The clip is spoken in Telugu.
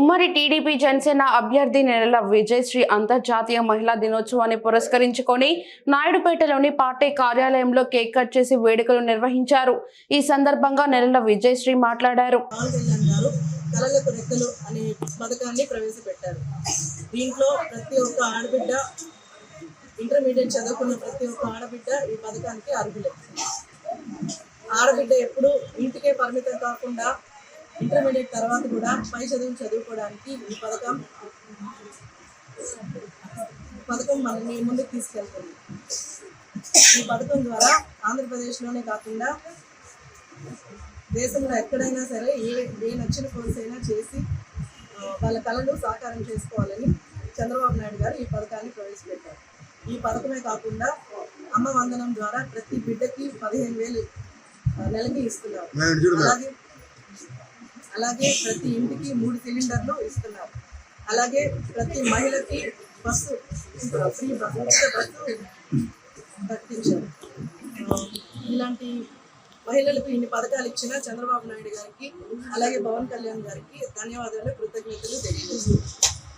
ఉమ్మడి టీడీపీ జనసేన అభ్యర్థి నెలల విజయశ్రీ అంతర్జాతీయ మహిళా దినోత్సవాన్ని పురస్కరించుకొని నాయుడుపేటలోని పార్టీ కార్యాలయంలో కేక్ కట్ చేసి వేడుకలు నిర్వహించారు. ఈ సందర్భంగా నెలల విజయశ్రీ మాట్లాడారు. కళలకు రెక్కలు అనే పథకాన్ని ప్రవేశపెట్టారు. దీంట్లో ప్రతి ఒక్క ఆడబిడ్డ ఇంటర్మీడియట్ చదువుకున్న ప్రతి ఒక్క ఆడబిడ్డ ఈ పథకానికి అర్హులే. ఆడబిడ్డ ఎప్పుడు ఇంటికే పరిమితం కాకుండా ఇంటర్మీడియట్ తర్వాత కూడా పై చదువులు చదువుకోవడానికి ఈ పథకం పథకం మనల్ని ముందుకు తీసుకెళ్తుంది. ఈ పథకం ద్వారా ఆంధ్రప్రదేశ్లోనే కాకుండా దేశంలో ఎక్కడైనా సరే ఏ ఏ నచ్చిన కోర్స్ అయినా చేసి వాళ్ళ కళలు సాకారం చేసుకోవాలని చంద్రబాబు నాయుడు గారు ఈ పథకాన్ని ప్రవేశపెట్టారు. ఈ పథకమే కాకుండా అమ్మ వందనం ద్వారా ప్రతి బిడ్డకి పదిహేను వేలు నెలకి ఇస్తున్నారు. అలాగే అలాగే ప్రతి ఇంటికి మూడు సిలిండర్లు ఇస్తున్నారు అలాగే ప్రతి మహిళకి బస్సు ఫ్రీ బస్సు ఉచిత బస్సు కట్టించారు. ఇలాంటి మహిళలకు ఇన్ని పథకాలు ఇచ్చిన చంద్రబాబు నాయుడు గారికి అలాగే పవన్ కళ్యాణ్ గారికి ధన్యవాదాలు కృతజ్ఞతలు తెలియజేస్తున్నాను